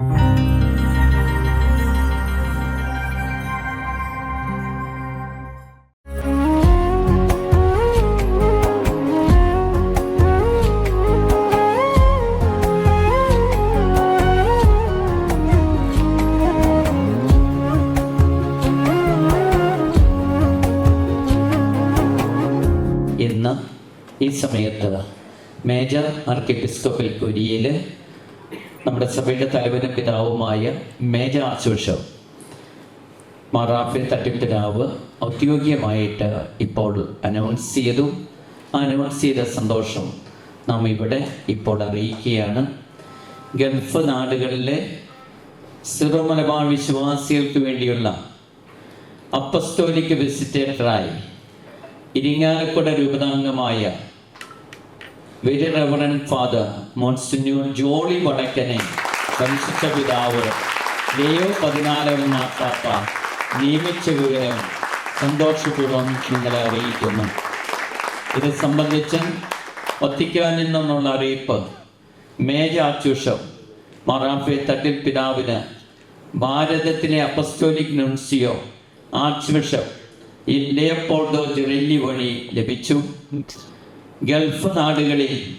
ഇന്ന് ഈ സമയത്ത് മേജർ ആർക്കിപ്പിസ്കോപ്പൽ കുരിയിൽ നമ്മുടെ സഭയുടെ തലവനും പിതാവുമായ മേജർ ആർച്ച് ബിഷപ്പ് മാറാഫെ തട്ടിപ്പിതാവ് ഔദ്യോഗികമായിട്ട് ഇപ്പോൾ അനൗൺസ് ചെയ്തു. അനൗൺസ് ചെയ്ത സന്തോഷം നാം ഇവിടെ ഇപ്പോൾ അറിയിക്കുകയാണ്. ഗൾഫ് നാടുകളിലെ സിറോ മലബാർ വിശ്വാസികൾക്ക് വേണ്ടിയുള്ള അപ്പസ്റ്റോലിക് വിസിറ്റേറ്ററായി Irinjalakuda രൂപതാംഗമായ very reverend father monsignor Jolly വടക്കനെ പരിശുദ്ധ പിതാവ് ലിയോ പതിനാലാം മാത്താപ്പ നിയമിച്ച വിവരം സന്തോഷപൂർവം നിങ്ങളെ അറിയിക്കുന്നു. ഇത് സംബന്ധിച്ച് ഒത്തിക്കാനിൽ നിന്നുള്ള അറിയിപ്പ് മേജ ബിഷപ്പ് മറാഫെ തട്ടിൽ പിതാവിന് ഭാരതത്തിലെ അപ്പസ്റ്റോലിക് നുൻസിയോ ആർച്ച് ബിഷപ്പ് ഈ ലിയപ്പോൾഡോ ജിറല്ലി വഴി ലഭിച്ചു. ഗൾഫ് നാടുകളിൽ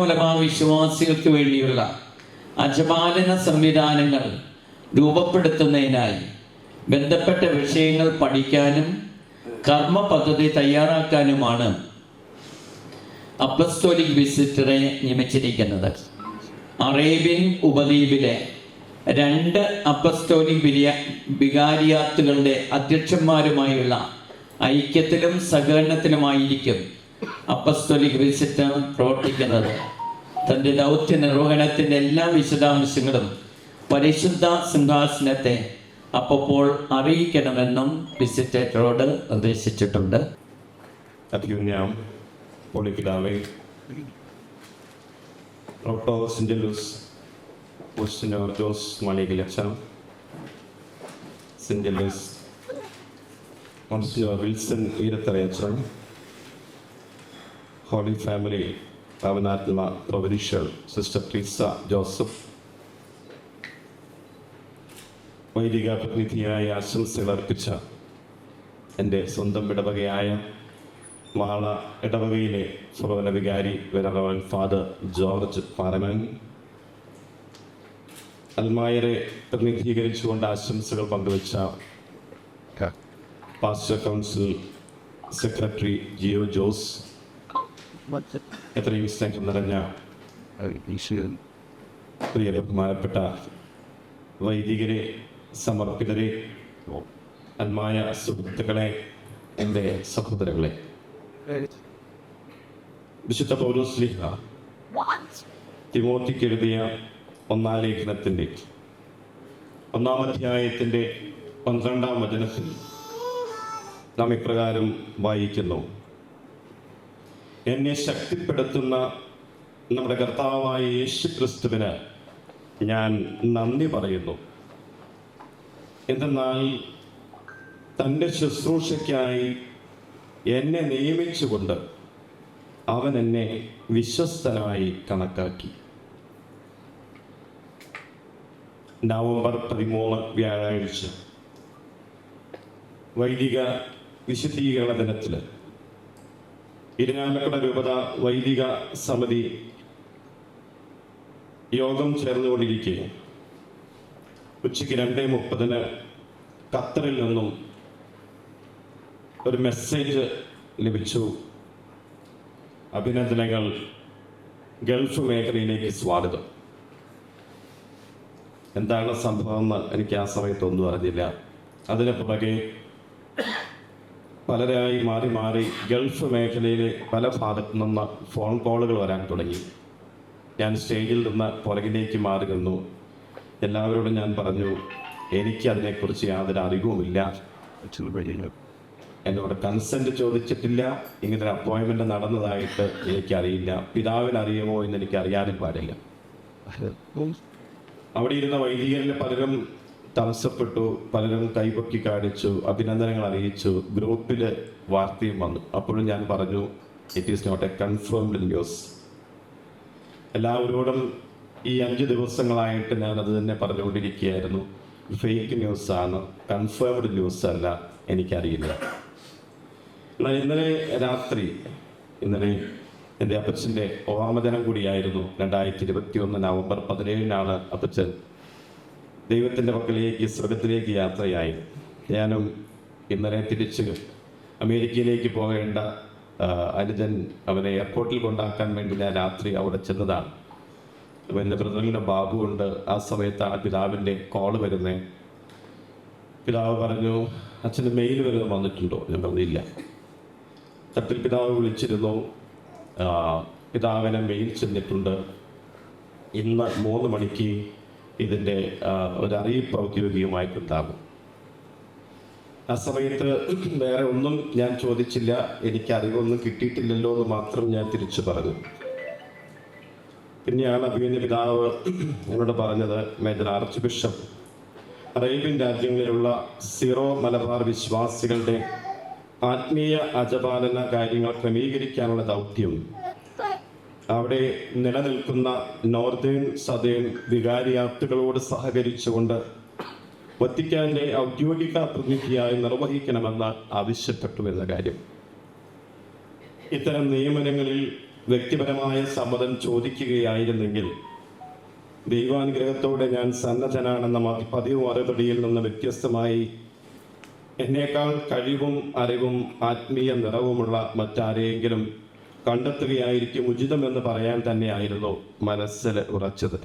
മലബാർ വിശ്വാസികൾക്ക് വേണ്ടിയുള്ള അജപാലന സംവിധാനങ്ങൾ രൂപപ്പെടുത്തുന്നതിനായി ബന്ധപ്പെട്ട വിഷയങ്ങൾ പഠിക്കാനും കർമ്മ പദ്ധതി തയ്യാറാക്കാനുമാണ് അപ്പസ്തോലിക് വിസിറ്ററെ നിയമിച്ചിരിക്കുന്നത്. അറേബ്യൻ ഉപദ്വീപിലെ രണ്ട് അപ്പസ്തോലിക് ബിരിയ വികാരിയാത്തുകളുടെ അധ്യക്ഷന്മാരുമായുള്ള ഐക്യത്തിലും സഹകരണത്തിലുമായിരിക്കും അപ്പസ്റ്റോലിക് വിസിറ്റർ പ്രവർത്തിക്കുന്നത്. തന്റെ ദൗത്യ നിർവഹണത്തിന്റെ എല്ലാ വിശദാംശങ്ങളും പരിശുദ്ധ സിംഹാസനത്തെ അപ്പോൾ അറിയിക്കണമെന്നും വിസിറ്റേറ്ററോട് നിർദ്ദേശിച്ചിട്ടുണ്ട്. അത്യുന്യാം പൊളിപ്പിതാവേ ഡോക്ടർ സിൻഡലൂസ് മുസ്റ്റിനോർ ജോസ് മണികിലച്ച സിൻഡലൂസ് മോൺസിനോർ വിൽസൺ ഈരത്തറയച്ചൻ ഹോളി ഫാമിലി പാവനാത്മ പ്രൊവിൻഷ്യൽ സിസ്റ്റർ ക്രിസ ജോസഫ് വൈദിക പ്രതിനിധിയായ ആശംസകൾ അർപ്പിച്ച എന്റെ സ്വന്തം ഇടവകയായ മാള ഇടവകയിലെ സുറവന വികാരി വിരവൻ ഫാദർ ജോർജ് പാരമൻ അൽമായരെ പ്രതിനിധീകരിച്ചുകൊണ്ട് ആശംസകൾ പങ്കുവച്ച pastor council secretary Jio Jose എത്രയും സ്നേഹം നിറഞ്ഞ പ്രിയ ബഹുമാനപ്പെട്ട വൈദികരെ സമർപ്പിതരെ അന്മായ സുഹൃത്തുക്കളെ എന്റെ സഹോദരങ്ങളെ. വിശുദ്ധ പൗലോസ്ലിഹ തിമോത്തിക്ക് എഴുതിയ ഒന്നാം ലേഖനത്തിന്റെ ഒന്നാം അധ്യായത്തിന്റെ പന്ത്രണ്ടാം വചനത്തിൽ നാം ഇപ്രകാരം വായിക്കുന്നു. എന്നെ ശക്തിപ്പെടുത്തുന്ന നമ്മുടെ കർത്താവായ യേശു ക്രിസ്തുവിന് ഞാൻ നന്ദി പറയുന്നു. എന്തെന്നാൽ തന്റെ ശുശ്രൂഷയ്ക്കായി എന്നെ നിയമിച്ചുകൊണ്ട് അവൻ എന്നെ വിശ്വസ്തനായി കണക്കാക്കി. നവംബർ പതിമൂന്ന് വ്യാഴാഴ്ച വൈദിക വിശുദ്ധീകരണ ദിനത്തിൽ ഇരിങ്ങാലക്കുട രൂപത വൈദിക സമിതി യോഗം ചേർന്നുകൊണ്ടിരിക്കെ ഉച്ചയ്ക്ക് രണ്ടേ മുപ്പതിന് ഖത്തറിൽ നിന്നും ഒരു മെസ്സേജ് ലഭിച്ചു. അഭിനന്ദനങ്ങൾ. ഗൾഫ് മേഖലയിലേക്ക് സ്വാഗതം. എന്താണ് സംഭവം എന്ന് എനിക്ക് ആ സമയത്തൊന്നും അറിഞ്ഞില്ല. അതിന് പുറകെ പലരായി മാറി മാറി ഗൾഫ് മേഖലയിലെ പല ഭാഗത്തു നിന്ന് ഫോൺ കോളുകൾ വരാൻ തുടങ്ങി. ഞാൻ സ്റ്റേജിൽ നിന്ന് പുറകിലേക്ക് മാറി നിന്നു എല്ലാവരോടും ഞാൻ പറഞ്ഞു എനിക്ക് അതിനെക്കുറിച്ച് യാതൊരു അറിവുമില്ല എന്നോട് കൺസെന്റ് ചോദിച്ചിട്ടില്ല. ഇങ്ങനെ ഒരു അപ്പോയിൻമെന്റ് നടന്നതായിട്ട് എനിക്കറിയില്ല. പിതാവിന് അറിയുമോ എന്ന് എനിക്ക് അറിയാനും പാടില്ല. അവിടെ ഇരുന്ന വൈദികരിൽ പലരും തടസ്സപ്പെട്ടു പലരും കൈപൊക്കി കാണിച്ചു അഭിനന്ദനങ്ങൾ അറിയിച്ചു ഗ്രൂപ്പിൽ വാർത്തയും വന്നു. അപ്പോഴും ഞാൻ പറഞ്ഞു it is not a confirmed news എല്ലാവരോടും ഈ അഞ്ച് ദിവസങ്ങളായിട്ട് ഞാൻ അത് തന്നെ പറഞ്ഞുകൊണ്ടിരിക്കുകയായിരുന്നു. ഫേക്ക് ന്യൂസ് ആണ്. കൺഫേംഡ് ന്യൂസ് അല്ല. എനിക്കറിയില്ല. എന്നാൽ ഇന്നലെ രാത്രി ഇന്നലെ എന്റെ അപ്പച്ചന്റെ ഓർമ്മദിനം കൂടിയായിരുന്നു. രണ്ടായിരത്തി ഇരുപത്തി ഒന്ന് നവംബർ പതിനേഴിനാണ് അപ്പച്ചൻ ദൈവത്തിന്റെ പക്കലേക്ക് സ്വർഗത്തിലേക്ക് യാത്രയായി. ഞാനും ഇന്നലെ തിരിച്ച് അമേരിക്കയിലേക്ക് പോകേണ്ട അനുജൻ അവനെ എയർപോർട്ടിൽ കൊണ്ടാക്കാൻ വേണ്ടി ഞാൻ രാത്രി അവിടെ ചെന്നതാണ്. അപ്പോൾ എന്റെ ബ്രദറിന്റെ ബാബു ഉണ്ട്. ആ സമയത്താണ് പിതാവിന്റെ കോൾ വരുന്നത് പിതാവ് പറഞ്ഞു അച്ഛന്റെ മെയിൽ വല്ലതും വന്നിട്ടുണ്ടോ? ഞാൻ പറഞ്ഞില്ല. തട്ടിൽ പിതാവ് വിളിച്ചിരുന്നു. പിതാവിനെ മെയിൽ ചെന്നിട്ടുണ്ട്. ഇന്ന് മൂന്ന് മണിക്ക് ഇതിന്റെ ഒരറിയിപ്പ് ഔദ്യോഗികമായിട്ടുണ്ടാകും ആ സമയത്ത് വേറെ ഒന്നും ഞാൻ ചോദിച്ചില്ല. എനിക്ക് അറിവൊന്നും കിട്ടിയിട്ടില്ലല്ലോ എന്ന് മാത്രം ഞാൻ തിരിച്ചു പറഞ്ഞു. പിന്നെയാണ് അഭിമന്യ പിതാവ് എന്നോട് പറഞ്ഞത് മേജർ ആർച്ച് ബിഷപ്പ് അറേബ്യൻ രാജ്യങ്ങളിലുള്ള സീറോ മലബാർ വിശ്വാസികളുടെ ആത്മീയ അജപാലന കാര്യങ്ങൾ ക്രമീകരിക്കാനുള്ള ദൗത്യം അവിടെ നിലനിൽക്കുന്ന നോർത്തേൺ സദേൺ വികാരിയാത്തുകളോട് സഹകരിച്ചുകൊണ്ട് വത്തിക്കാന്റെ ഔദ്യോഗിക പ്രതിനിധിയായി നിർവഹിക്കണമെന്ന് ആവശ്യപ്പെട്ടു എന്ന കാര്യം. ഇത്തരം നിയമനങ്ങളിൽ വ്യക്തിപരമായ സമ്മതം ചോദിക്കുകയായിരുന്നെങ്കിൽ ദൈവാനുഗ്രഹത്തോടെ ഞാൻ സന്നദ്ധനാണെന്ന പതിവ് മറുപടിയിൽ നിന്ന് വ്യത്യസ്തമായി എന്നേക്കാൾ കഴിവും അറിവും ആത്മീയ നിറവുമുള്ള മറ്റാരെയെങ്കിലും കണ്ടെത്തുകയായിരിക്കും ഉചിതമെന്ന് പറയാൻ തന്നെയായിരുന്നു മനസ്സിൽ ഉറച്ചത്.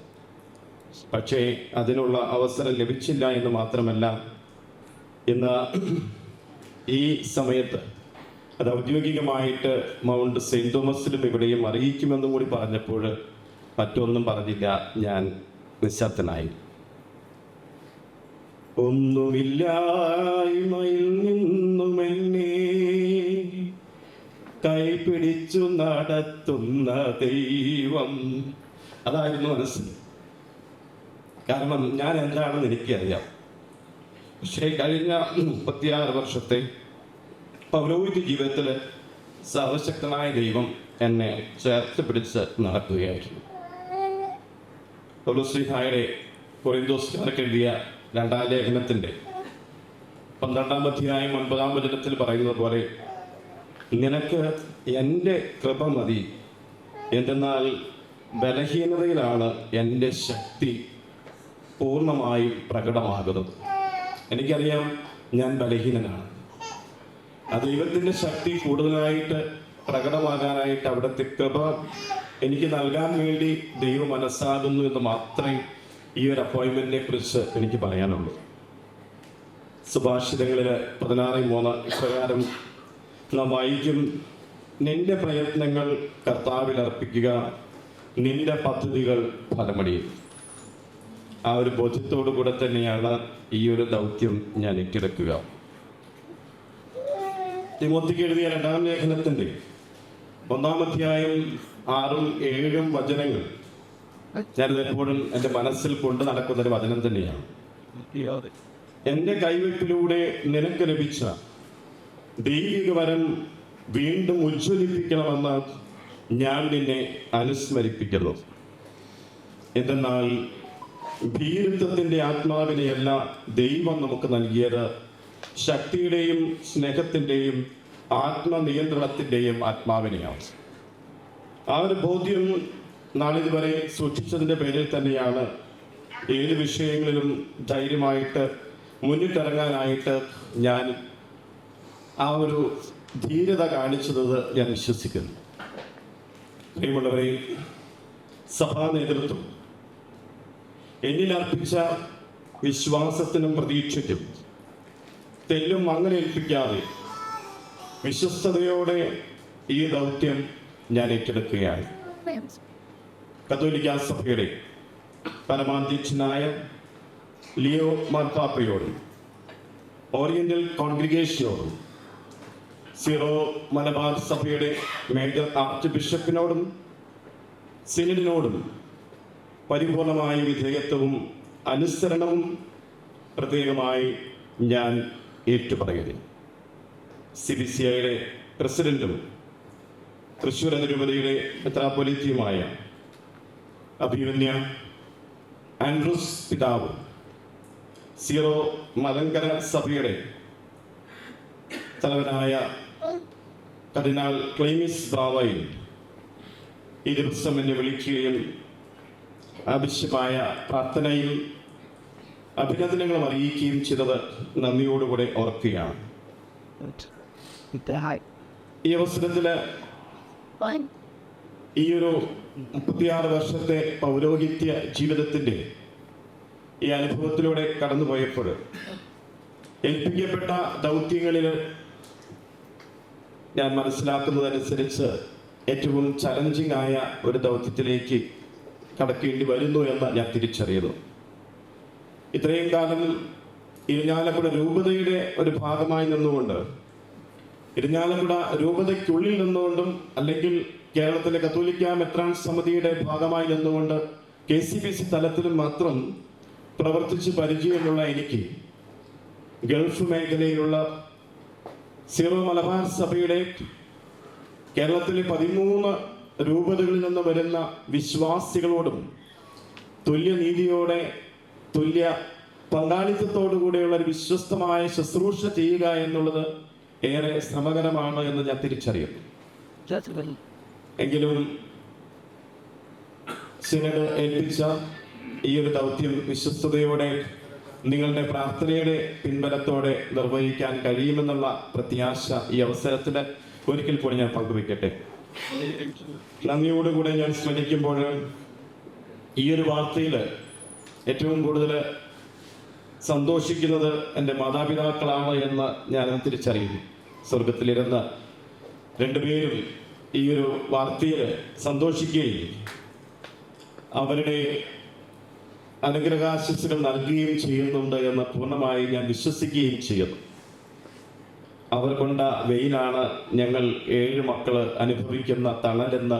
പക്ഷേ അതിനുള്ള അവസരം ലഭിച്ചില്ല എന്ന് മാത്രമല്ല ഇന്ന് ഈ സമയത്ത് അത് ഔദ്യോഗികമായിട്ട് മൗണ്ട് സെയിന്റ് തോമസിലും ഇവിടെയും അറിയിക്കുമെന്നും കൂടി പറഞ്ഞപ്പോൾ മറ്റൊന്നും പറഞ്ഞില്ല ഞാൻ നിശബ്ദനായി. ഒന്നുമില്ലായ്മയിൽ നിന്നും എന്നെ കൈപിടിച്ചു നടത്തുന്ന ദൈവം. അതായിരുന്നു മനസ്സിൽ കാരണം ഞാൻ എന്താണെന്ന് എനിക്കറിയാം. പക്ഷേ കഴിഞ്ഞ മുപ്പത്തിയാറ് വർഷത്തെ പൗരോഹിത്യ ജീവിതത്തിൽ സർവശക്തനായ ദൈവം എന്നെ ചേർത്ത് പിടിച്ച് നടത്തുകയായിരുന്നു. പൗലോസ്ലിഹായുടെ കൊറിന്തോസ്കാർക്ക് എഴുതിയ രണ്ടാം ലേഖനത്തിന്റെ പന്ത്രണ്ടാം അധ്യായം ഒൻപതാം വചനത്തിൽ പറയുന്നത് പോലെ നിനക്ക് എന്റെ കൃപ മതി. എന്തെന്നാൽ ബലഹീനതയിലാണ് എന്റെ ശക്തി പൂർണമായി പ്രകടമാകുന്നത്. എനിക്കറിയാം ഞാൻ ബലഹീനനാണ്. ആ ദൈവത്തിന്റെ ശക്തി കൂടുതലായിട്ട് പ്രകടമാകാനായിട്ട് അവിടുത്തെ കൃപ എനിക്ക് നൽകാൻ വേണ്ടി ദൈവം മനസ്സാകുന്നു എന്ന് മാത്രമേ ഈ ഒരു അപ്പോയിൻമെന്റിനെ കുറിച്ച് എനിക്ക് പറയാനുള്ളൂ. സുഭാഷിതങ്ങളിൽ പതിനാറ് മൂന്ന് ഇപ്രകാരം നാം വായിക്കും. നിന്റെ പ്രയത്നങ്ങൾ കർത്താവിൽ അർപ്പിക്കുക. നിന്റെ പദ്ധതികൾ ഫലമടിയും. ആ ഒരു ബോധ്യത്തോടു കൂടെ തന്നെയാണ് ഈ ഒരു ദൗത്യം ഞാൻ ഏറ്റെടുക്കുക. തിമോത്തിക്ക് എഴുതിയ രണ്ടാം ലേഖനത്തിന്റെ ഒന്നാം അധ്യായം ആറും ഏഴും വചനങ്ങൾ. ഞാനിത് എപ്പോഴും എന്റെ മനസ്സിൽ കൊണ്ട് നടക്കുന്ന ഒരു വചനം തന്നെയാണ്. എന്റെ കൈവെപ്പിലൂടെ നിനക്ക് ലഭിച്ച ദൈവിക വീണ്ടും ഉജ്ജ്വലിപ്പിക്കണമെന്ന് ഞാൻ നിന്നെ അനുസ്മരിപ്പിക്കുന്നു. എന്തെന്നാൽ ഭീരുത്വത്തിന്റെ ആത്മാവിനെയല്ല ദൈവം നമുക്ക് നൽകിയത്. ശക്തിയുടെയും സ്നേഹത്തിന്റെയും ആത്മനിയന്ത്രണത്തിന്റെയും ആത്മാവിനെയാണ്. ആ ഒരു ബോധ്യം നാളിതുവരെ സൂക്ഷിച്ചതിന്റെ പേരിൽ തന്നെയാണ് ഏത് വിഷയങ്ങളിലും ധൈര്യമായിട്ട് മുന്നിട്ടിറങ്ങാനായിട്ട് ഞാൻ ആ ഒരു ധീരത കാണിച്ചത് ഞാൻ വിശ്വസിക്കുന്നു. പ്രിയമുള്ളവരെ സഭാ നേതൃത്വം എന്നിൽ അർപ്പിച്ച വിശ്വാസത്തിനും പ്രതീക്ഷയ്ക്കും തെല്ലും അങ്ങനെ ഏൽപ്പിക്കാതെ വിശ്വസ്തയോടെ ഈ ദൗത്യം ഞാൻ ഏറ്റെടുക്കുകയാണ്. കത്തോലിക്ക സഭയുടെ പരമാധ്യക്ഷനായ ലിയോ മാർപ്പാപ്പയോടും ഓറിയന്റൽ കോൺഗ്രിഗേഷനോടും സീറോ മലബാർ സഭയുടെ മേജർ ആർച്ച് ബിഷപ്പിനോടും സിനഡിനോടും പരിപൂർണമായ വിധേയത്വവും അനുസരണവും പ്രത്യേകമായി ഞാൻ ഏറ്റുപറയുന്നു. സി ബി സി ഐയുടെ പ്രസിഡന്റും തൃശ്ശൂർ അതിരൂപതയുടെ മെത്രാപൊലിറ്റിയുമായ അഭിമന്യ ആൻഡ്രൂസ് പിതാവ് സീറോ മലങ്കര സഭയുടെ തലവനായ കർദിനാൾ ക്ലൈമിസ് ബാവയിൽ ഈ ദിവസം എന്നെ വിളിക്കുകയും ആവശ്യമായ പ്രാർത്ഥനയിൽ അഭിനന്ദനങ്ങളും അറിയിക്കുകയും ചെയ്തത് നന്ദിയോടുകൂടെ ഓർക്കുകയാണ്. ഈ അവസരത്തിൽ ഈ ഒരു മുപ്പത്തിയാറ് വർഷത്തെ പൗരോഹിത്യ ജീവിതത്തിന്റെ ഈ അനുഭവത്തിലൂടെ കടന്നുപോയപ്പോൾ ഏൽപ്പിക്കപ്പെട്ട ദൗത്യങ്ങളിൽ ഞാൻ മനസ്സിലാക്കുന്നതനുസരിച്ച് ഏറ്റവും ചലഞ്ചിങ് ആയ ഒരു ദൗത്യത്തിലേക്ക് കടക്കേണ്ടി വരുന്നു എന്ന് ഞാൻ തിരിച്ചറിയുന്നു. ഇത്രയും കാലം ഇരിഞ്ഞാലക്കുട രൂപതയുടെ ഒരു ഭാഗമായി നിന്നുകൊണ്ട് ഇരിഞ്ഞാലക്കുട രൂപതയ്ക്കുള്ളിൽ നിന്നുകൊണ്ടും അല്ലെങ്കിൽ കേരളത്തിലെ കത്തോലിക്ക മെത്രാൻ സമിതിയുടെ ഭാഗമായി നിന്നുകൊണ്ട് കെ സി ബി സി തലത്തിലും മാത്രം പ്രവർത്തിച്ച് പരിചയമുള്ള എനിക്ക് ഗൾഫ് മേഖലയിലുള്ള സീറോ മലബാർ സഭയുടെ കേരളത്തിലെ പതിമൂന്ന് രൂപതകളിൽ നിന്ന് വരുന്ന വിശ്വാസികളോടും തുല്യനീതിയോടെ തുല്യ പങ്കാളിത്തത്തോടുകൂടെയുള്ള ഒരു വിശ്വസ്തമായ ശുശ്രൂഷ ചെയ്യുക എന്നുള്ളത് ഏറെ ശ്രമകരമാണ് എന്ന് ഞാൻ തിരിച്ചറിയുന്നു. എങ്കിലും സിനഡ് ഏൽപ്പിച്ച ഈ ഒരു ദൗത്യം വിശ്വസ്തയോടെ നിങ്ങളുടെ പ്രാർത്ഥനയുടെ പിൻബലത്തോടെ നിർവഹിക്കാൻ കഴിയുമെന്നുള്ള പ്രത്യാശ ഈ അവസരത്തിൽ ഒരിക്കൽ കൂടി ഞാൻ പങ്കുവെക്കട്ടെ നന്ദിയോടുകൂടെ ഞാൻ സ്മരിക്കുമ്പോൾ ഈ ഒരു വാർത്തയിൽ ഏറ്റവും കൂടുതൽ സന്തോഷിക്കുന്നത് എന്റെ മാതാപിതാക്കളാണ് എന്ന് ഞാൻ തിരിച്ചറിയുന്നു. സ്വർഗത്തിലിരുന്ന് രണ്ടുപേരും ഈ ഒരു വാർത്തയിൽ സന്തോഷിക്കുകയും അവരുടെ അനുഗ്രഹാശിസുകൾ നൽകുകയും ചെയ്യുന്നുണ്ട് എന്ന് പൂർണമായി ഞാൻ വിശ്വസിക്കുകയും ചെയ്യുന്നു. അവർ കൊണ്ട വെയിലാണ് ഞങ്ങൾ ഏഴ് മക്കൾ അനുഭവിക്കുന്ന തണലെന്ന്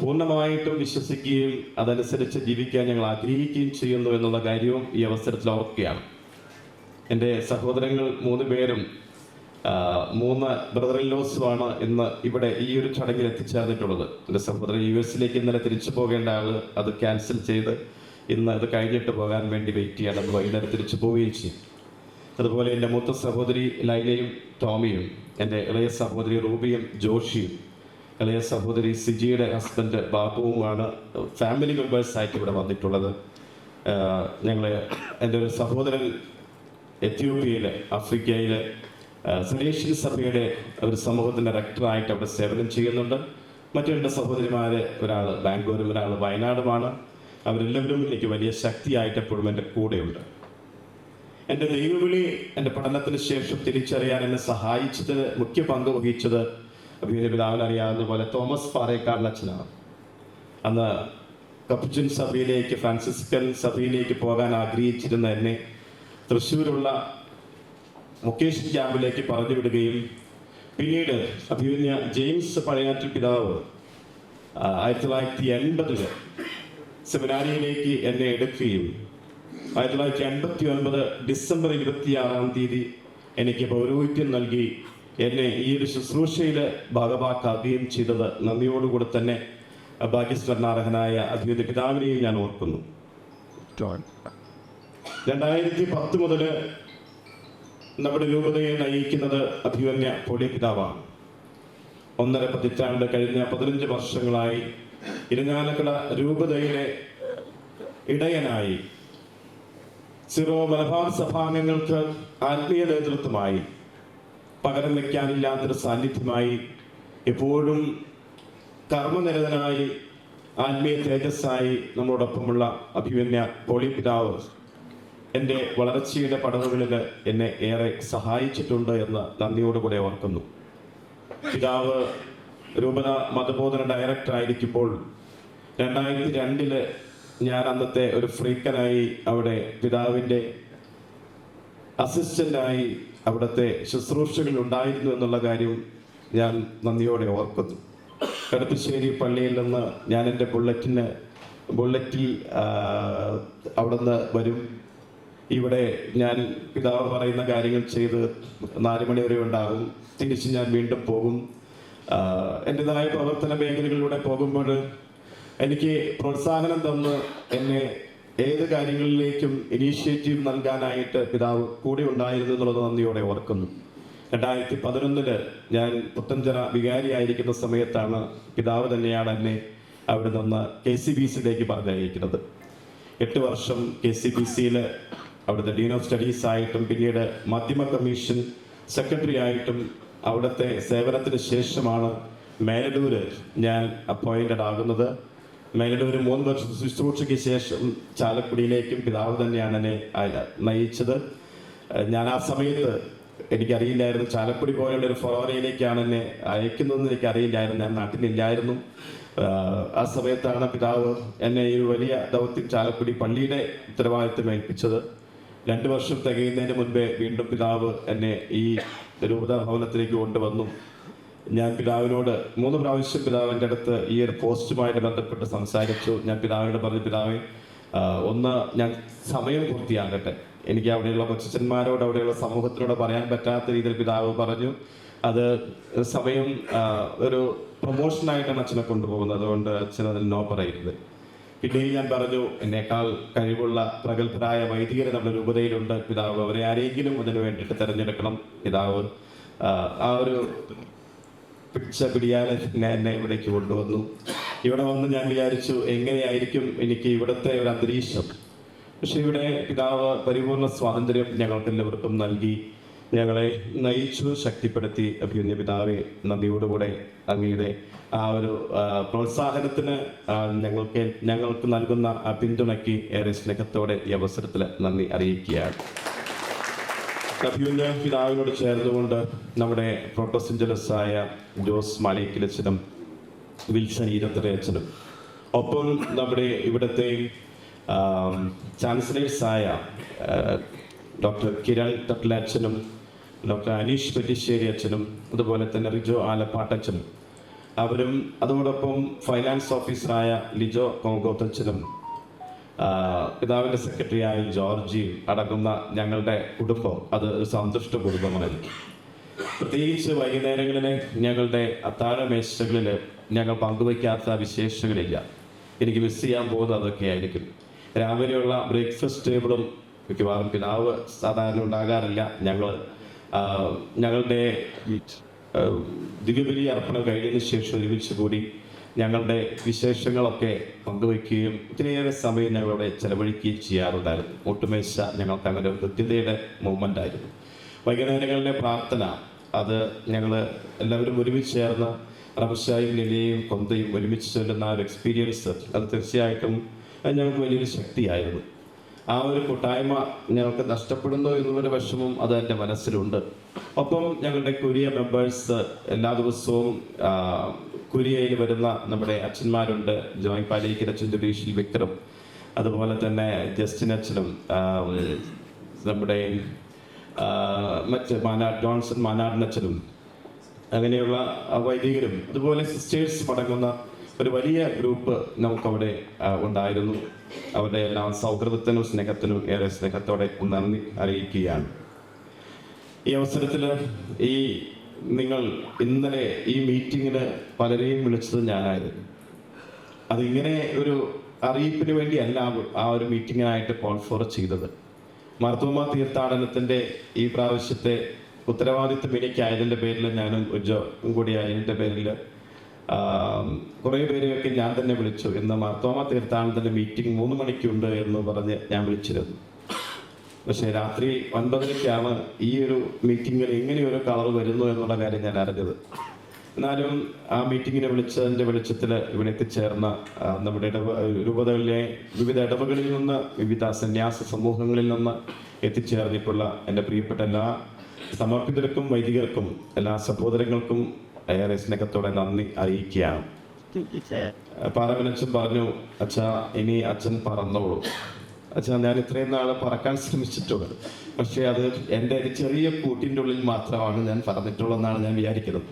പൂർണമായിട്ടും വിശ്വസിക്കുകയും അതനുസരിച്ച് ജീവിക്കാൻ ഞങ്ങൾ ആഗ്രഹിക്കുകയും ചെയ്യുന്നു എന്നുള്ള കാര്യവും ഈ അവസരത്തിൽ ഓർക്കുകയാണ്. എന്റെ സഹോദരങ്ങൾ മൂന്ന് പേരും മൂന്ന് ബ്രദർ ലോസുമാണ് ഇന്ന് ഇവിടെ ഈ ഒരു ചടങ്ങിൽ എത്തിച്ചേർന്നിട്ടുള്ളത്. എന്റെ സഹോദരൻ യു എസിലേക്ക് ഇന്നലെ തിരിച്ചു പോകേണ്ട ആൾ അത് ക്യാൻസൽ ചെയ്ത് ഇന്ന് അത് കഴിഞ്ഞിട്ട് പോകാൻ വേണ്ടി വെയിറ്റ് ചെയ്യണം. അത് വൈകുന്നേരം തിരിച്ചു പോവുകയും ചെയ്യും. അതുപോലെ എന്റെ മൂത്ത സഹോദരി ലൈലയും ടോമിയും എന്റെ ഇളയ സഹോദരി റൂബിയും ജോഷിയും ഇളയ സഹോദരി സിജിയുടെ ഹസ്ബൻഡ് ബാബുവുമാണ് ഫാമിലി മെമ്പേഴ്സായിട്ട് ഇവിടെ വന്നിട്ടുള്ളത്. ഞങ്ങൾ എന്റെ ഒരു സഹോദരൻ എത്യോപ്യയിൽ ആഫ്രിക്കയിൽ സലേഷ്യൻ സഭയുടെ ഒരു സമൂഹത്തിന്റെ റെക്ടറായിട്ട് അവിടെ സേവനം ചെയ്യുന്നുണ്ട്. മറ്റു രണ്ട് സഹോദരിമാരെ ഒരാൾ ബാംഗ്ലൂരും ഒരാൾ വയനാടുമാണ്. അവരെല്ലാവരും എനിക്ക് വലിയ ശക്തിയായിട്ട് എപ്പോഴും എന്റെ കൂടെയുണ്ട്. എന്റെ ദൈവവിളി എന്റെ പഠനത്തിന് ശേഷം തിരിച്ചറിയാൻ എന്നെ സഹായിച്ചത് മുഖ്യ പങ്ക് വഹിച്ചത് പിതാവിന് അറിയാവുന്ന പോലെ തോമസ് പാറേക്കാരുടെ അച്ഛനാണ്. അന്ന് കപ്പുച്ചൻ സഭയിലേക്ക് ഫ്രാൻസിസ്കൻ സഭയിലേക്ക് പോകാൻ ആഗ്രഹിച്ചിരുന്ന എന്നെ തൃശ്ശൂരുള്ള മുക്കേഷൻ ക്യാമ്പിലേക്ക് പറഞ്ഞു വിടുകയും പിന്നീട് അഭിമന്യ ജെയിംസ് പഴയാറ്റിൽ പിതാവ് ആയിരത്തി തൊള്ളായിരത്തി എൺപതിൽ സെമിനാരിയിലേക്ക് എന്നെ എടുക്കുകയും ആയിരത്തി തൊള്ളായിരത്തി എൺപത്തി ഒൻപത് ഡിസംബർ ഇരുപത്തിയാറാം തീയതി എനിക്ക് പൗരോഹിത്യം നൽകി എന്നെ ഈ ഒരു ശുശ്രൂഷയിൽ ഭാഗമാക്കുകയും ചെയ്തത് നന്ദിയോടുകൂടി തന്നെ ഭാഗ്യസ്മരണാർഹനായ അദ്വൈത പിതാവിനെയും ഞാൻ ഓർക്കുന്നു. രണ്ടായിരത്തി പത്ത് മുതൽ നമ്മുടെ രൂപതയെ നയിക്കുന്നത് അഭിമന്യ പോളിയ പിതാവാണ് ഒന്നര പതിറ്റാണ്ട് കഴിഞ്ഞ പതിനഞ്ച് വർഷങ്ങളായി ഇരിഞ്ഞാലക്കുട രൂപതയിലെ ഇടയനായി സിറോ മലബാർ സഭാംഗങ്ങൾക്ക് ആത്മീയ നേതൃത്വമായി പകരം വയ്ക്കാനില്ലാത്തൊരു സാന്നിധ്യമായി എപ്പോഴും കർമ്മനിരതനായി ആത്മീയ തേജസ്സായി നമ്മോടൊപ്പമുള്ള അഭിമന്യ പോളി പിതാവ് എന്റെ വളർച്ചയുടെ പഠനങ്ങളിൽ എന്നെ ഏറെ സഹായിച്ചിട്ടുണ്ട് എന്ന് നന്ദിയോടുകൂടെ ഓർക്കുന്നു. പിതാവ് രൂപത മതബോധന ഡയറക്ടർ ആയിരിക്കുമ്പോൾ രണ്ടായിരത്തി രണ്ടിൽ ഞാൻ അന്നത്തെ ഒരു ഫ്രീക്കനായി അവിടെ പിതാവിന്റെ അസിസ്റ്റന്റായി അവിടുത്തെ ശുശ്രൂഷകൾ ഉണ്ടായിരുന്നു എന്നുള്ള കാര്യം ഞാൻ നന്ദിയോടെ ഓർക്കുന്നു. കടുപ്പശ്ശേരി പള്ളിയിൽ നിന്ന് ഞാൻ എന്റെ ബുള്ളറ്റിന് ബുള്ളറ്റിൽ അവിടുന്ന് വരും. ഇവിടെ ഞാൻ പിതാവ് പറയുന്ന കാര്യങ്ങൾ ചെയ്ത് നാല് മണി വരെ ഉണ്ടാകും. തിരിച്ച് ഞാൻ വീണ്ടും പോകും. എന്റെതായ പ്രവർത്തന മേഖലകളിലൂടെ പോകുമ്പോൾ എനിക്ക് പ്രോത്സാഹനം തന്ന് എന്നെ ഏത് കാര്യങ്ങളിലേക്കും ഇനീഷ്യേറ്റീവ് നൽകാനായിട്ട് പിതാവ് കൂടെ ഉണ്ടായിരുന്നു എന്നുള്ളത് നന്ദിയോടെ ഓർക്കുന്നു. രണ്ടായിരത്തി പതിനൊന്നിൽ ഞാൻ പുത്തഞ്ചിറ വികാരിയായിരിക്കുന്ന സമയത്താണ് പിതാവ് തന്നെയാണ് എന്നെ അവിടെ നിന്ന് കെ സി ബി സിയിലേക്ക് പറഞ്ഞയക്കുന്നത്. എട്ട് വർഷം കെ സി ബി സിയിൽ അവിടുത്തെ ഡീൻ ഓഫ് സ്റ്റഡീസ് ആയിട്ടും പിന്നീട് മാധ്യമ കമ്മീഷൻ സെക്രട്ടറി ആയിട്ടും അവിടുത്തെ സേവനത്തിന് ശേഷമാണ് മേലൂര് ഞാൻ അപ്പോയിന്റഡ് ആകുന്നത്. മേലൂര് മൂന്ന് വർഷം ശുശ്രൂഷയ്ക്ക് ശേഷം ചാലക്കുടിയിലേക്കും പിതാവ് തന്നെയാണ് എന്നെ നയിച്ചത്. ഞാൻ ആ സമയത്ത് എനിക്കറിയില്ലായിരുന്നു ചാലക്കുടി പോലെയുള്ള ഒരു ഫൊറോനയിലേക്കാണ് എന്നെ അയക്കുന്നതെന്ന് എനിക്കറിയില്ലായിരുന്നു. ഞാൻ നാട്ടിലില്ലായിരുന്നു. ആ സമയത്താണ് പിതാവ് എന്നെ ഈ വലിയ ദൗത്യം ചാലക്കുടി പള്ളിയുടെ ഉത്തരവാദിത്തം ഏൽപ്പിച്ചത്. രണ്ടു വർഷം തികയുന്നതിന് മുൻപേ വീണ്ടും പിതാവ് എന്നെ ഈ രൂപതാ ഭവനത്തിലേക്ക് കൊണ്ടുവന്നു. ഞാൻ പിതാവിനോട് മൂന്ന് പ്രാവശ്യം പിതാവിന്റെ അടുത്ത് ഈ ഒരു പോസ്റ്റുമായിട്ട് ബന്ധപ്പെട്ട് സംസാരിച്ചു. ഞാൻ പിതാവിനോട് പറഞ്ഞു പിതാവെ ഒന്ന് ഞാൻ സമയം പൂർത്തിയാകട്ടെ. എനിക്ക് അവിടെയുള്ള കൊച്ചന്മാരോട് അവിടെയുള്ള സമൂഹത്തിനോട് പറയാൻ പറ്റാത്ത രീതിയിൽ പിതാവ് പറഞ്ഞു. അത് സമയം ഒരു പ്രൊമോഷനായിട്ടാണ് അച്ഛനെ കൊണ്ടുപോകുന്നത്. അതുകൊണ്ട് അച്ഛൻ അതിൽ നോ പറയരുത്. പിന്നെയും ഞാൻ പറഞ്ഞു എന്നേക്കാൾ കഴിവുള്ള പ്രഗത്ഭരായ വൈദികർ നമ്മുടെ രൂപതയിലുണ്ട്. പിതാവ് അവരെ ആരെങ്കിലും അതിനു വേണ്ടിയിട്ട് തിരഞ്ഞെടുക്കണം. പിതാവ് ആ, ഒരു പിടിച്ച പിടിയാലെ ഞാൻ എന്നെ ഇവിടേക്ക് കൊണ്ടുവന്നു. ഇവിടെ വന്ന് ഞാൻ വിചാരിച്ചു എങ്ങനെയായിരിക്കും എനിക്ക് ഇവിടുത്തെ ഒരു അന്തരീക്ഷം? പക്ഷെ ഇവിടെ പിതാവ് പരിപൂർണ സ്വാതന്ത്ര്യം ഞങ്ങൾക്ക് എല്ലാവർക്കും നൽകി. ഞങ്ങളെ നയിച്ചു ശക്തിപ്പെടുത്തി അഭ്യുന്ന പിതാവെ നദിയോടുകൂടെ അങ്ങയുടെ ആ ഒരു പ്രോത്സാഹനത്തിന് ഞങ്ങൾക്ക് ഞങ്ങൾക്ക് നൽകുന്ന ആ പിന്തുണയ്ക്ക് ഏറെ സ്നേഹത്തോടെ ഈ അവസരത്തിൽ നന്ദി അറിയിക്കുകയാണ്. അഭ്യുന്ന പിതാവിനോട് ചേർന്നുകൊണ്ട് നമ്മുടെ പ്രൊട്ടസ്റ്റഞ്ചലസായ ജോസ് മാലിക്കിലച്ചനും വിൽസൺ ഈരത്തറയച്ചനും ഒപ്പം നമ്മുടെ ഇവിടുത്തെ ചാൻസലേഴ്സായ ഡോക്ടർ കിരൺ തട്ലച്ചനും ഡോക്ടർ അനീഷ് പെറ്റിശ്ശേരി അച്ഛനും അതുപോലെ തന്നെ റിജോ ആലപ്പാട്ടച്ചനും അവരും അതോടൊപ്പം ഫൈനാൻസ് ഓഫീസറായ ലിജോ കോങ്കോത്തച്ഛനും പിതാവിന്റെ സെക്രട്ടറിയായ ജോർജിയും അടങ്ങുന്ന ഞങ്ങളുടെ കുടുംബം. അത് ഒരു സന്തുഷ്ട കുടുംബമായിരിക്കും. പ്രത്യേകിച്ച് വൈകുന്നേരങ്ങളിൽ ഞങ്ങളുടെ അത്താഴ മേശകളിൽ ഞങ്ങൾ പങ്കുവയ്ക്കാത്ത വിശേഷങ്ങളില്ല. എനിക്ക് മിസ് ചെയ്യാൻ പോകുന്നത് അതൊക്കെയായിരിക്കും രാവിലെയുള്ള ബ്രേക്ക്ഫാസ്റ്റ് ടേബിളും മിക്കവാറും പിതാവ് സാധാരണ ഉണ്ടാകാറില്ല. ഞങ്ങൾ ഞങ്ങളുടെ ദിവ്യബലി അർപ്പണം കഴിഞ്ഞതിന് ശേഷം ഒരുമിച്ച് കൂടി ഞങ്ങളുടെ വിശേഷങ്ങളൊക്കെ പങ്കുവയ്ക്കുകയും ഒത്തിരിയേറെ സമയം ഞങ്ങളവിടെ ചെലവഴിക്കുകയും ചെയ്യാറുണ്ടായിരുന്നു. ഒട്ടുമേശ ഞങ്ങൾക്ക് അങ്ങനെ കൃത്യതയുടെ മൂവ്മെന്റ് ആയിരുന്നു. വൈകുന്നേരങ്ങളിലെ പ്രാർത്ഥന അത് ഞങ്ങൾ എല്ലാവരും ഒരുമിച്ച് ചേർന്ന് റബ്ഷായും നിലയും കൊന്തയും ഒരുമിച്ച് ചൊല്ലുന്ന ഒരു എക്സ്പീരിയൻസ് അത് തീർച്ചയായിട്ടും ഞങ്ങൾക്ക് വലിയൊരു ശക്തിയായിരുന്നു. ആ ഒരു കൂട്ടായ്മ ഞങ്ങൾക്ക് നഷ്ടപ്പെടുന്നു എന്നൊരു വിഷമം അത് എന്റെ മനസ്സിലുണ്ട്. ഒപ്പം ഞങ്ങളുടെ കുരിയ മെമ്പേഴ്സ് എല്ലാ ദിവസവും കുരിയയിൽ വരുന്ന നമ്മുടെ അച്ഛന്മാരുണ്ട്. ജോയ് പാലിക്കൽ അച്ഛൻ ജുഡീഷ്യൽ വിക്രം. അതുപോലെ തന്നെ ജസ്റ്റിൻ അച്ഛനും നമ്മുടെ മറ്റ് മാനാർ ജോൺസൺ മാനാടിനച്ഛനും അങ്ങനെയുള്ള വൈദികരും അതുപോലെ സിസ്റ്റേഴ്സ് അടങ്ങുന്ന ഒരു വലിയ ഗ്രൂപ്പ് നമുക്കവിടെ ഉണ്ടായിരുന്നു. അവരുടെ എല്ലാം സൗഹൃദത്തിനും സ്നേഹത്തിനും ഏറെ സ്നേഹത്തോടെ നന്ദി അറിയിക്കുകയാണ്. ഈ അവസരത്തിൽ ഈ നിങ്ങൾ ഇന്നലെ ഈ മീറ്റിങ്ങിന് പലരെയും വിളിച്ചത് ഞാനായിരുന്നു. അതിങ്ങനെ ഒരു അറിയിപ്പിന് വേണ്ടിയല്ല ആ ഒരു മീറ്റിങ്ങിനായിട്ട് കോൾ ചെയ്തത്. മർത്തൂമ തീർത്ഥാടനത്തിന്റെ ഈ പ്രാവശ്യത്തെ ഉത്തരവാദിത്വം എനിക്കായതിന്റെ പേരിൽ ഞാനും ഉജ്ജവും കൂടിയായതിന്റെ പേരിൽ കുറേ പേരെയൊക്കെ ഞാൻ തന്നെ വിളിച്ചു. ഇന്ന് മാർത്തോമ തീർത്ഥാടനത്തിന്റെ മീറ്റിംഗ് മൂന്ന് മണിക്കുണ്ട് എന്ന് പറഞ്ഞ് ഞാൻ വിളിച്ചിരുന്നു. പക്ഷേ രാത്രി ഒൻപതരയ്ക്കാണ് ഈ ഒരു മീറ്റിങ്ങിൽ എങ്ങനെയൊരു കളർ വരുന്നു എന്നുള്ള കാര്യം ഞാൻ അറിഞ്ഞത്. എന്നാലും ആ മീറ്റിങ്ങിനെ വിളിച്ചതിന്റെ വെളിച്ചത്തിൽ ഇവിടെ എത്തിച്ചേർന്ന നമ്മുടെ ഇടവ രൂപതകളിലെ വിവിധ ഇടവകളിൽ നിന്ന് വിവിധ സന്യാസ സമൂഹങ്ങളിൽ നിന്ന് എത്തിച്ചേർന്നിട്ടുള്ള എന്റെ പ്രിയപ്പെട്ട എല്ലാ സമർപ്പിതർക്കും വൈദികർക്കും എല്ലാ സഹോദരങ്ങൾക്കും ഏറെ സ്നേഹത്തോടെ നന്ദി അറിയിക്കുകയാണ്. പാറവനച്ഛൻ പറഞ്ഞു അച്ഛ ഇനി അച്ഛൻ പറന്നോളൂ. അച്ഛാ ഞാൻ ഇത്രയും നാൾ പറക്കാൻ ശ്രമിച്ചിട്ടുള്ളത് പക്ഷേ അത് എന്റെ ഒരു ചെറിയ കൂട്ടിന്റെ ഉള്ളിൽ മാത്രമാണ് ഞാൻ പറഞ്ഞിട്ടുള്ളതെന്നാണ് ഞാൻ വിചാരിക്കുന്നത്.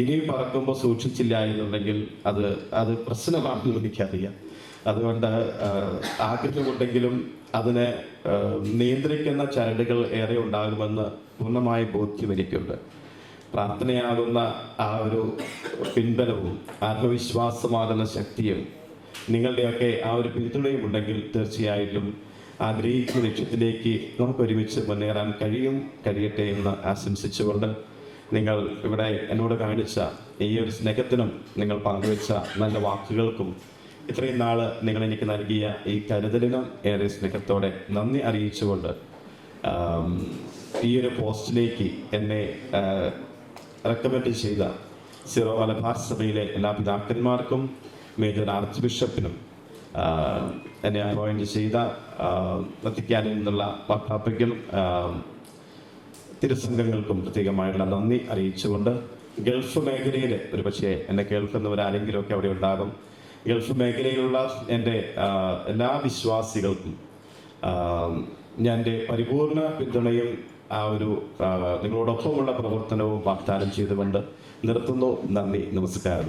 ഇനിയും പറക്കുമ്പോൾ സൂക്ഷിച്ചില്ല എന്നുണ്ടെങ്കിൽ അത് അത് പ്രശ്നമാണെന്ന് എനിക്കറിയാം. അതുകൊണ്ട് ആഗ്രഹമുണ്ടെങ്കിലും അതിനെ നിയന്ത്രിക്കുന്ന ചരടുകൾ ഏറെ ഉണ്ടാകുമെന്ന് പൂർണമായ ബോധ്യം എനിക്കുണ്ട്. പ്രാർത്ഥനയാകുന്ന ആ ഒരു പിൻബലവും ആത്മവിശ്വാസമാകുന്ന ശക്തിയും നിങ്ങളുടെയൊക്കെ ആ ഒരു പിന്തുണയും ഉണ്ടെങ്കിൽ തീർച്ചയായിട്ടും ആഗ്രഹിക്കുന്ന ലക്ഷ്യത്തിലേക്ക് നമുക്ക് ഒരുമിച്ച് മുന്നേറാൻ കഴിയും കഴിയട്ടെ എന്ന് ആശംസിച്ചുകൊണ്ട് നിങ്ങൾ ഇവിടെ എന്നോട് കാണിച്ച ഈ ഒരു സ്നേഹത്തിനും നിങ്ങൾ പങ്കുവെച്ച നല്ല വാക്കുകൾക്കും ഇത്രയും നാൾ നിങ്ങൾ എനിക്ക് നൽകിയ ഈ കരുതലിനും ഏറെ സ്നേഹത്തോടെ നന്ദി അറിയിച്ചുകൊണ്ട് ഈ ഒരു പോസ്റ്റിലേക്ക് എന്നെ റെക്കമെൻഡ് ചെയ്ത സിറോ മലബാർ സഭയിലെ എല്ലാ പിതാക്കന്മാർക്കും മേജർ ആർച്ച് ബിഷപ്പിനും എന്നെ അപ്പോയിന്റ് ചെയ്ത വത്തിക്കാനിൽ നിന്നുള്ള വാക്കാപ്പയ്ക്കും തിരുസംഘങ്ങൾക്കും പ്രത്യേകമായിട്ടുള്ള നന്ദി അറിയിച്ചുകൊണ്ട് ഗൾഫ് മേഖലയിൽ ഒരു പക്ഷേ എന്നെ കേൾക്കുന്നവരാരെങ്കിലുമൊക്കെ അവിടെ ഉണ്ടാകും. ഗൾഫ് മേഖലയിലുള്ള എന്റെ എല്ലാ വിശ്വാസികൾക്കും ഞാൻ എന്റെ പരിപൂർണ പിന്തുണയും ആ ഒരു നിങ്ങളോടൊപ്പമുള്ള പ്രവർത്തനവും വാഗ്ദാനം ചെയ്തുകൊണ്ട് നിർത്തുന്നു. നന്ദി. നമസ്കാരം.